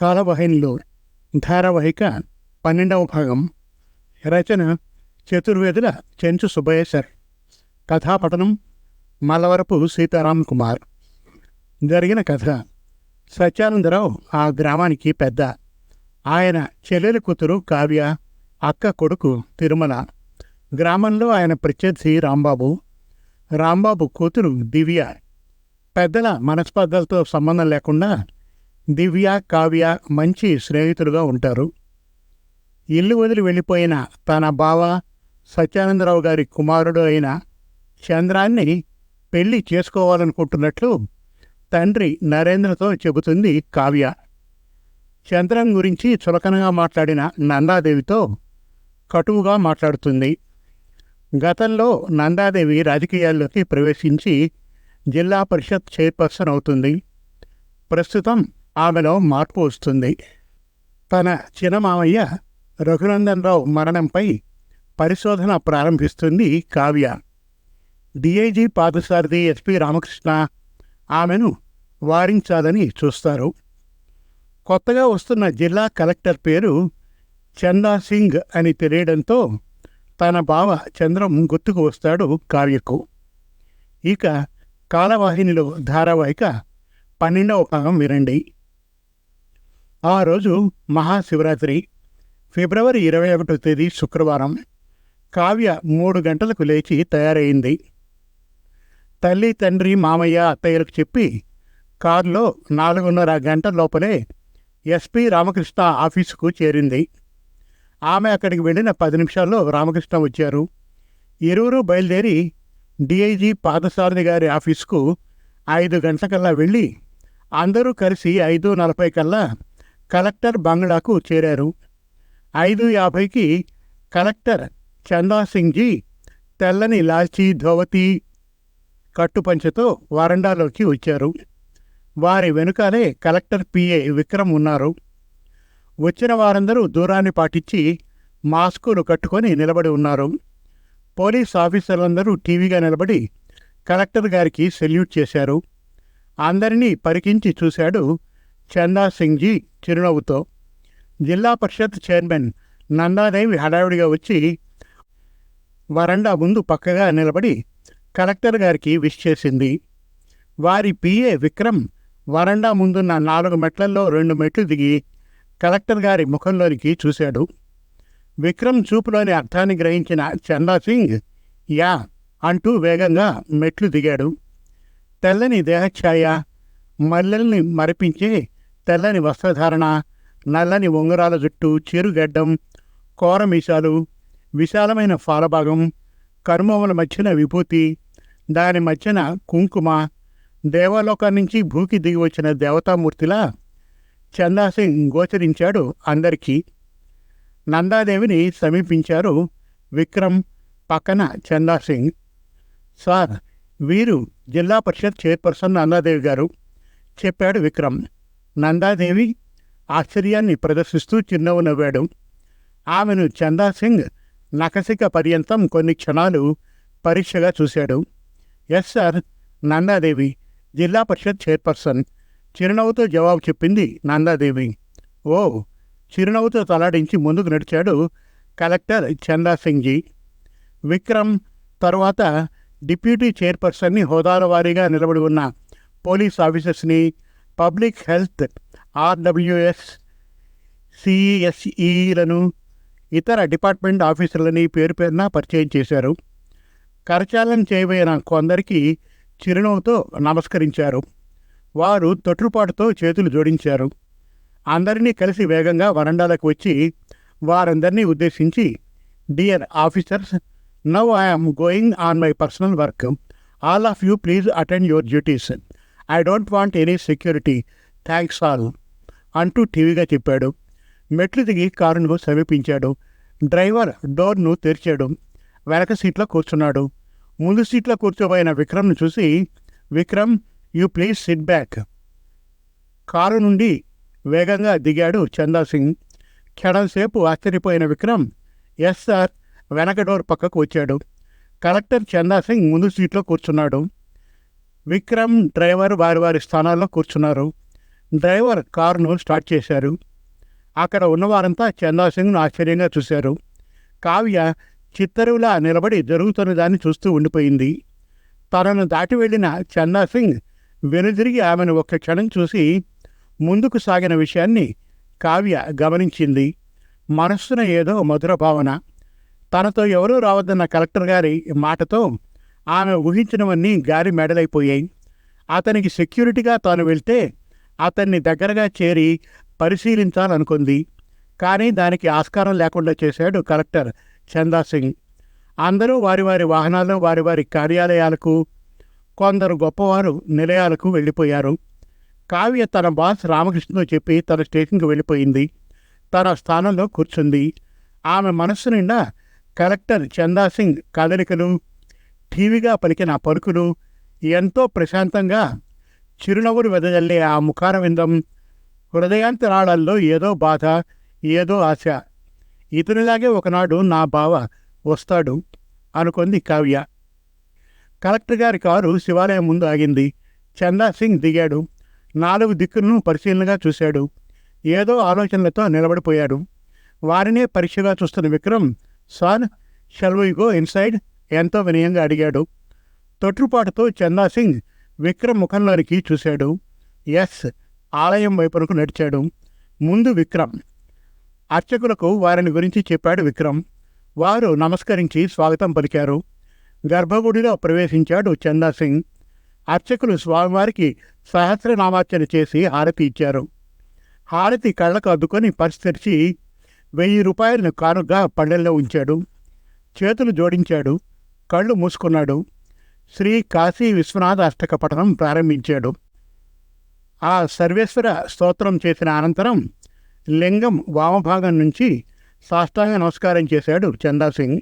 కాలవహినిలో ధారావాహిక పన్నెండవ భాగం. రచన చతుర్వేదుల చెంచు సుబ్బయ్య సార్. కథాపఠనం మల్లవరపు సీతారాం కుమార్. జరిగిన కథ. సత్యానందరావు ఆ గ్రామానికి పెద్ద. ఆయన చెల్లెలి కూతురు కావ్య అక్క కొడుకు తిరుమల. గ్రామంలో ఆయన ప్రత్యర్థి రాంబాబు. రాంబాబు కూతురు దివ్య. పెద్దల మనస్పర్ధలతో సంబంధం లేకుండా దివ్య కావ్య మంచి స్నేహితులుగా ఉంటారు. ఇల్లు వదిలి వెళ్ళిపోయిన తన బావ సత్యానందరావు గారి కుమారుడు అయిన చంద్రాన్ని పెళ్ళి చేసుకోవాలనుకుంటున్నట్లు తండ్రి నరేంద్రతో చెబుతుంది కావ్య. చంద్రం గురించి చులకనగా మాట్లాడిన నందాదేవితో కటువుగా మాట్లాడుతుంది. గతంలో నందాదేవి రాజకీయాల్లోకి ప్రవేశించి జిల్లా పరిషత్ చైర్పర్సన్ అవుతుంది. ప్రస్తుతం ఆమెలో మార్పు వస్తుంది. తన చిన్నమామయ్య రఘునందన్ రావు మరణంపై పరిశోధన ప్రారంభిస్తుంది కావ్య. డిఐజీ పాదసారథి ఎస్పి రామకృష్ణ ఆమెను వారించాలని చూస్తారు. కొత్తగా వస్తున్న జిల్లా కలెక్టర్ పేరు చందా సింగ్ అని తెలియడంతో తన బావ చంద్రం గుర్తుకు వస్తాడు కావ్యకు. ఇక కాలవాహినిలో ధారావాహిక పన్నెండవ భాగం వినండి. ఆ రోజు మహాశివరాత్రి ఫిబ్రవరి ఇరవై ఒకటో తేదీ శుక్రవారం. కావ్య మూడు గంటలకు లేచి తయారైంది. తల్లి తండ్రి మామయ్య అత్తయ్యలకు చెప్పి కారులో నాలుగున్నర గంటల లోపలే ఎస్పి రామకృష్ణ ఆఫీసుకు చేరింది. ఆమె అక్కడికి వెళ్ళిన పది నిమిషాల్లో రామకృష్ణ వచ్చారు. ఇరువురు బయలుదేరి డిఐజీ పాదసారథి గారి ఆఫీసుకు ఐదు గంటలకల్లా వెళ్ళి అందరూ కలిసి ఐదు నలభై కల్లా కలెక్టర్ బంగ్లాకు చేరారు. ఐదు యాభైకి కలెక్టర్ చందా సింగ్జీ తెల్లని లాల్చీ ధోవతి కట్టుపంచతో వరండాలోకి వచ్చారు. వారి వెనుకాలే కలెక్టర్ పిఏ విక్రమ్ ఉన్నారు. వచ్చిన వారందరూ దూరాన్ని పాటించి మాస్కులు కట్టుకొని నిలబడి ఉన్నారు. పోలీస్ ఆఫీసర్లందరూ టీవీగా నిలబడి కలెక్టర్ గారికి సెల్యూట్ చేశారు. అందరినీ పరికించి చూశాడు చందా సింగ్జీ చిరునవ్వుతో జిల్లా పరిషత్ చైర్మన్ నందాదేవి హడావిడిగా వచ్చి వరండా ముందు పక్కగా నిలబడి కలెక్టర్ గారికి విష్ చేసింది. వారి పిఏ విక్రమ్ వరండా ముందున్న నాలుగు మెట్లల్లో రెండు మెట్లు దిగి కలెక్టర్ గారి ముఖంలోనికి చూశాడు. విక్రమ్ చూపులోని అర్థాన్ని గ్రహించిన చందా సింగ్ యా అంటూ వేగంగా మెట్లు దిగాడు. తెల్లని దేహఛాయ మల్లెల్ని మరిపించే తెల్లని వస్త్రధారణ నల్లని ఉంగరాల జుట్టు చిరుగడ్డం కోరమీసాలు విశాలమైన ఫాలభాగం కర్మముల మధ్యన విభూతి దాని మధ్యన కుంకుమ దేవలోకం నుంచి భూకి దిగి వచ్చిన దేవతామూర్తిలా చందాసింగ్ గోచరించాడు అందరికీ. నందాదేవిని సమీపించారు విక్రమ్ పక్కన చందాసింగ్. సార్ వీరు జిల్లా పరిషత్ చైర్పర్సన్ నందాదేవి గారు చెప్పాడు విక్రమ్. నందాదేవి ఆశ్చర్యాన్ని ప్రదర్శిస్తూ చిరునవ్వు నవ్వాడు. ఆమెను చందా సింగ్ నకసిక పర్యంతం కొన్ని క్షణాలు పరీక్షగా చూశాడు. Yes sir. నందాదేవి జిల్లా పరిషత్ చైర్పర్సన్. చిరునవ్వుతో జవాబు చెప్పింది నందాదేవి. ఓ చిరునవ్వుతో తలాడించి ముందుకు నడిచాడు కలెక్టర్ చందా సింగ్జీ. విక్రమ్ తరువాత డిప్యూటీ చైర్పర్సన్ని హోదాల వారీగా నిలబడి ఉన్న పోలీస్ ఆఫీసర్స్ని పబ్లిక్ హెల్త్ ఆర్డబ్ల్యూఎస్ సిఎస్ఈలను ఇతర డిపార్ట్మెంట్ ఆఫీసర్లని పేరు పేరున పరిచయం చేశారు. కరచాలనం చేయబోయిన కొందరికి చిరునవ్వుతో నమస్కరించారు. వారు తొట్టుపాటుతో చేతులు జోడించారు. అందరినీ కలిసి వేగంగా వరండాలకు వచ్చి వారందరినీ ఉద్దేశించి dear officers now I'm going on my personal work. All of you please attend your duties. I don't want any security thanks all అంటూ టీవీగా చెప్పాడు. మెట్లు దిగి కారును సమీపించాడు. డ్రైవర్ డోర్ను తెరిచాడు. వెనక సీట్లో కూర్చున్నాడు. ముందు సీట్లో కూర్చోబోయిన విక్రమ్ను చూసి Vikram you please sit back car నుండి వేగంగా దిగాడు చందా సింగ్. క్షణంసేపు ఆశ్చర్యపోయిన విక్రమ్ ఎస్ సార్ వెనక డోర్ పక్కకు వచ్చాడు. కలెక్టర్ చందా సింగ్ ముందు సీట్లో కూర్చున్నాడు. విక్రమ్ డ్రైవర్ వారి వారి స్థానాల్లో కూర్చున్నారు. డ్రైవర్ కారును స్టార్ట్ చేశారు. అక్కడ ఉన్నవారంతా చందా సింగ్ను ఆశ్చర్యంగా చూశారు. కావ్య చిత్తరువులా నిలబడి జరుగుతున్న దాన్ని చూస్తూ ఉండిపోయింది. తనను దాటి వెళ్ళిన చందా సింగ్ వెనుదిరిగి ఆమెను ఒక్క క్షణం చూసి ముందుకు సాగిన విషయాన్ని కావ్య గమనించింది. మనస్సున ఏదో మధుర భావన. తనతో ఎవరూ రావద్దన్న కలెక్టర్ గారి మాటతో ఆమె ఊహించినవన్నీ గారి మెడలైపోయాయి. అతనికి సెక్యూరిటీగా తాను వెళ్తే అతన్ని దగ్గరగా చేరి పరిశీలించాలనుకుంది. కానీ దానికి ఆస్కారం లేకుండా చేశాడు కలెక్టర్ చందా సింగ్ అందరూ వారి వారి వాహనాలు వారి వారి కార్యాలయాలకు కొందరు గొప్పవారు నిలయాలకు వెళ్ళిపోయారు. కావ్య తన బాస్ రామకృష్ణతో చెప్పి తన స్టేషన్కి వెళ్ళిపోయింది. తన స్థానంలో కూర్చుంది. ఆమె మనస్సు నిండా కలెక్టర్ చందా సింగ్ కదలికలు ఠీవిగా పలికిన పలుకులు ఎంతో ప్రశాంతంగా చిరునవ్వును వెదజల్లే ఆ ముఖార విందం ఏదో బాధ ఏదో ఆశ. ఇతనిలాగే ఒకనాడు నా బావ వస్తాడు అనుకుంది కావ్య. కలెక్టర్ గారి కారు శివాలయం ముందు ఆగింది. చందా సింగ్ దిగాడు. నాలుగు దిక్కులను పరిశీలనగా చూశాడు. ఏదో ఆలోచనలతో నిలబడిపోయాడు. వారినే పరీక్షగా చూస్తున్న Vikram sir shall we go inside? ఎంతో వినయంగా అడిగాడు. తొట్టుపాటుతో చందాసింగ్ విక్రమ్ ముఖంలోనికి చూశాడు. ఎస్. ఆలయం వైపునకు నడిచాడు. ముందు విక్రమ్. అర్చకులకు వారిని గురించి చెప్పాడు విక్రమ్. వారు నమస్కరించి స్వాగతం పలికారు. గర్భగుడిలో ప్రవేశించాడు చందాసింగ్ అర్చకులు స్వామివారికి సహస్రనామార్చన చేసి హారతి ఇచ్చారు. హారతి కళ్ళకు అద్దుకొని పర్స్ తెరిచి వెయ్యి రూపాయలను కానుగా పళ్ళెల్లో ఉంచాడు. చేతులు జోడించాడు. కళ్ళు మూసుకున్నాడు. శ్రీ కాశీ విశ్వనాథ అష్టక పఠనం ప్రారంభించాడు. ఆ సర్వేశ్వర స్తోత్రం చేసిన అనంతరం లింగం వామభాగం నుంచి సాష్టాంగ నమస్కారం చేశాడు చందా సింగ్.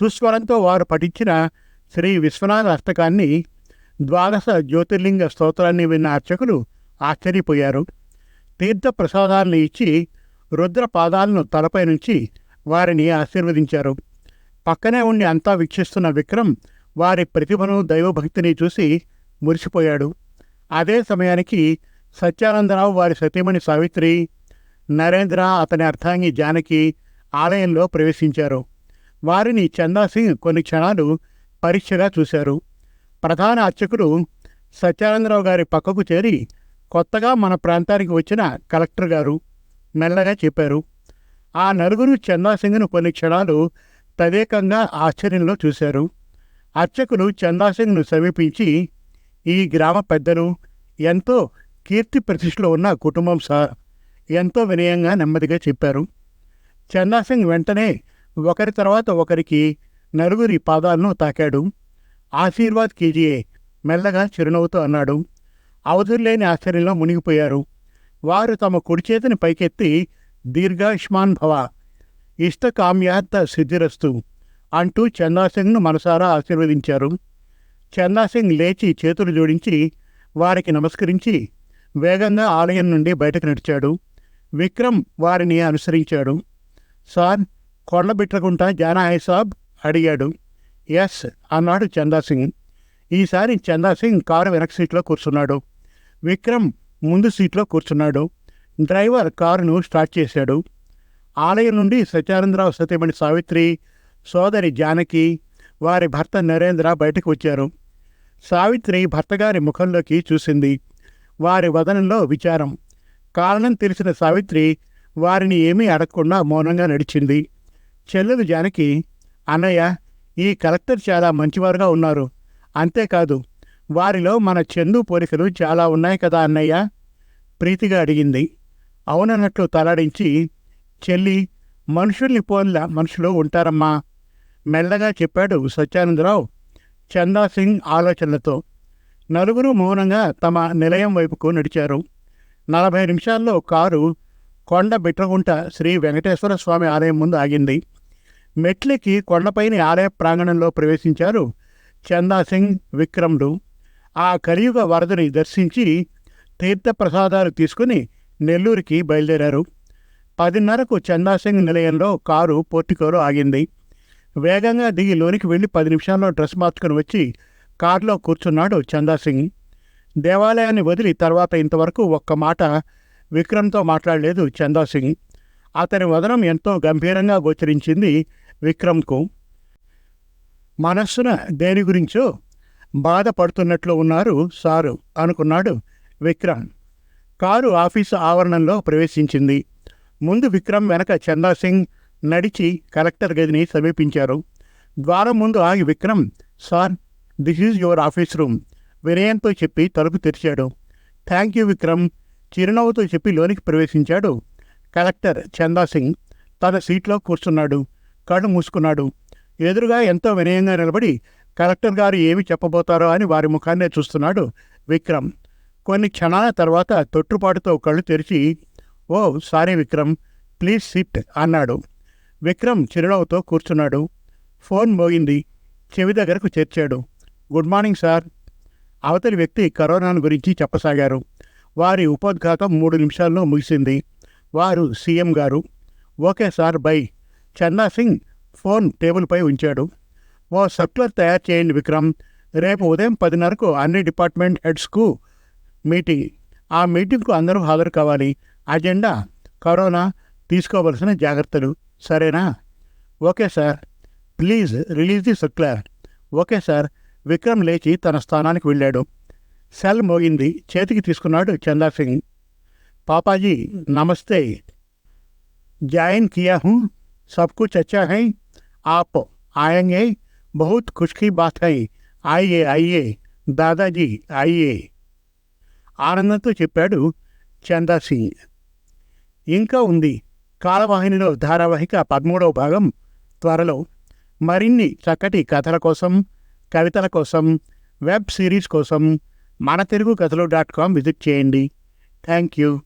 సుస్వరంతో వారు పఠించిన శ్రీ విశ్వనాథ అష్టకాన్ని ద్వాదశ జ్యోతిర్లింగ స్తోత్రాన్ని విన్న అర్చకులు ఆశ్చర్యపోయారు. తీర్థ ప్రసాదాలను ఇచ్చి రుద్ర పాదాలను తలపై నుంచి వారిని ఆశీర్వదించారు. పక్కనే ఉండి అంతా వీక్షిస్తున్న విక్రమ్ వారి ప్రతిభను దైవభక్తిని చూసి మురిసిపోయాడు. అదే సమయానికి సత్యానందరావు వారి సతీమణి సావిత్రి నరేంద్ర అతని అర్థాంగి జానకి ఆలయంలో ప్రవేశించారు. వారిని చందా సింగ్ కొన్ని క్షణాలు పరీక్షగా చూశారు. ప్రధాన అర్చకుడు సత్యానందరావు గారి పక్కకు చేరి కొత్తగా మన ప్రాంతానికి వచ్చిన కలెక్టర్ గారు మెల్లగా చెప్పారు. ఆ నలుగురు చందా సింగ్ను కొన్ని క్షణాలు తదేకంగా ఆశ్చర్యంలో చూశారు. అర్చకులు చందాసింగ్ను సమీపించి ఈ గ్రామ పెద్దలు ఎంతో కీర్తి ప్రతిష్టలో ఉన్న కుటుంబం సార్ ఎంతో వినయంగా నెమ్మదిగా చెప్పారు. చందాసింగ్ వెంటనే ఒకరి తర్వాత ఒకరికి నలుగురి పాదాలను తాకాడు. ఆశీర్వాద్ కీజియే మెల్లగా చిరునవ్వుతో అన్నాడు. అవధుల్లేని ఆశ్చర్యంలో మునిగిపోయారు. వారు తమ కుడి చేతిని పైకెత్తి దీర్ఘాయుష్మాన్ భవ ఇష్టకామ్యార్థ సిద్ధిరస్తు అంటూ చందాసింగ్ను మనసారా ఆశీర్వదించారు. చందాసింగ్ లేచి చేతులు జోడించి వారికి నమస్కరించి వేగంగా ఆలయం నుండి బయటకు నడిచాడు. విక్రమ్ వారిని అనుసరించాడు. సార్ కొండబిట్రకుంట జానాయ్ సాబ్ అడిగాడు. ఎస్ అన్నాడు చందాసింగ్ ఈసారి చందాసింగ్ కారు వెనక సీట్లో కూర్చున్నాడు. విక్రమ్ ముందు సీట్లో కూర్చున్నాడు. డ్రైవర్ కారును స్టార్ట్ చేశాడు. ఆలయం నుండి సత్యానందరావు సతీమణి సావిత్రి సోదరి జానకి వారి భర్త నరేంద్ర బయటకు వచ్చారు. సావిత్రి భర్తగారి ముఖంలోకి చూసింది. వారి వదనంలో విచారం. కారణం తెలిసిన సావిత్రి వారిని ఏమీ అడగకుండా మౌనంగా నడిచింది. చెల్లెలు జానకి అన్నయ్య ఈ కలెక్టర్ చాలా మంచివారుగా ఉన్నారు. అంతేకాదు వారిలో మన చందు పోలికలు చాలా ఉన్నాయి కదా అన్నయ్య? ప్రీతిగా అడిగింది. అవునన్నట్లు తలాడించి చెల్లి మనుషుల్ని పోల్ల మనుషులు ఉంటారమ్మా. మెల్లగా చెప్పాడు సత్యానందరావు చందా సింగ్ ఆలోచనలతో. నలుగురు మౌనంగా తమ నిలయం వైపుకు నడిచారు. నలభై నిమిషాల్లో కారు కొండ బిట్రగుంట శ్రీ వెంకటేశ్వర స్వామి ఆలయం ముందు ఆగింది. మెట్లెక్కి కొండపైని ఆలయ ప్రాంగణంలో ప్రవేశించారు చందా సింగ్ విక్రమ్లు. ఆ కలియుగ వరదని దర్శించి తీర్థప్రసాదాలు తీసుకుని నెల్లూరుకి బయలుదేరారు. పదిన్నరకు చందాసింగ్ నిలయంలో కారు పోర్టికోలో ఆగింది. వేగంగా దిగి లోనికి వెళ్ళి పది నిమిషాల్లో డ్రెస్ మార్చుకుని వచ్చి కారులో కూర్చున్నాడు చందాసింగ్. దేవాలయాన్ని వదిలి తర్వాత ఇంతవరకు ఒక్క మాట విక్రమ్తో మాట్లాడలేదు చందా సింగ్ అతని వదనం ఎంతో గంభీరంగా గోచరించింది విక్రమ్కు. మనస్సున దేని గురించో బాధపడుతున్నట్లు ఉన్నారు సారు అనుకున్నాడు విక్రమ్. కారు ఆఫీసు ఆవరణంలో ప్రవేశించింది. ముందు విక్రమ్ వెనక చందా సింగ్ నడిచి కలెక్టర్ గదిని సమీపించారు. ద్వారం ముందు ఆగి Vikram sir this is your office room వినయంతో చెప్పి తలుపు తెరిచాడు. థ్యాంక్ యూ విక్రమ్ చిరునవ్వుతో చెప్పి లోనికి ప్రవేశించాడు. కలెక్టర్ చందా సింగ్ తన సీట్లో కూర్చున్నాడు కళ్ళు మూసుకున్నాడు. ఎదురుగా ఎంతో వినయంగా నిలబడి కలెక్టర్ గారు ఏమి చెప్పబోతారో అని వారి ముఖాన్నే చూస్తున్నాడు విక్రమ్. కొన్ని క్షణాల తర్వాత తొట్టుపాటుతో కళ్ళు తెరిచి oh sorry Vikram. Please sit అన్నాడు. విక్రమ్ చిరునవ్వుతో కూర్చున్నాడు. ఫోన్ మోగింది. చెవి దగ్గరకు చేర్చాడు. Good morning sir. అవతలి వ్యక్తి కరోనాను గురించి చెప్పసాగారు. వారి ఉపోద్ఘాతం మూడు నిమిషాల్లో ముగిసింది. వారు సీఎం గారు. Okay sir bye. Chanda Singh phone టేబుల్పై ఉంచాడు. ఓ సర్క్యులర్ తయారు చేయండి విక్రమ్. రేపు ఉదయం పదిన్నరకు అన్ని డిపార్ట్మెంట్ హెడ్స్కు మీటింగ్. ఆ మీటింగ్కు అందరూ హాజరు కావాలి. అజెండా కరోనా తీసుకోవలసిన జాగ్రత్తలు సరేనా? Okay sir. Please release the circular. Okay sir. Vikram లేచి తన స్థానానికి వెళ్ళాడు. సెల్ మోగింది. చేతికి తీసుకున్నాడు చందా సింగ్. పాపాజీ నమస్తే. Join Kia who? సబ్కు చచ్చా హై? ఆప్ ఆయంగే. బహుత్ ఖుష్కీ బాత్ హై. ఆయే అయ్యే దాదాజీ అయ్యే ఆనందంతో చెప్పాడు చందా సింగ్. ఇంకా ఉంది. కాలవాహినిలో ధారావాహిక పదమూడవ భాగం త్వరలో మరిన్ని చక్కటి కథల కోసం కవితల కోసం వెబ్ సిరీస్ కోసం మన తెలుగు కథలు డాట్ కామ్ విజిట్ చేయండి. Thank you.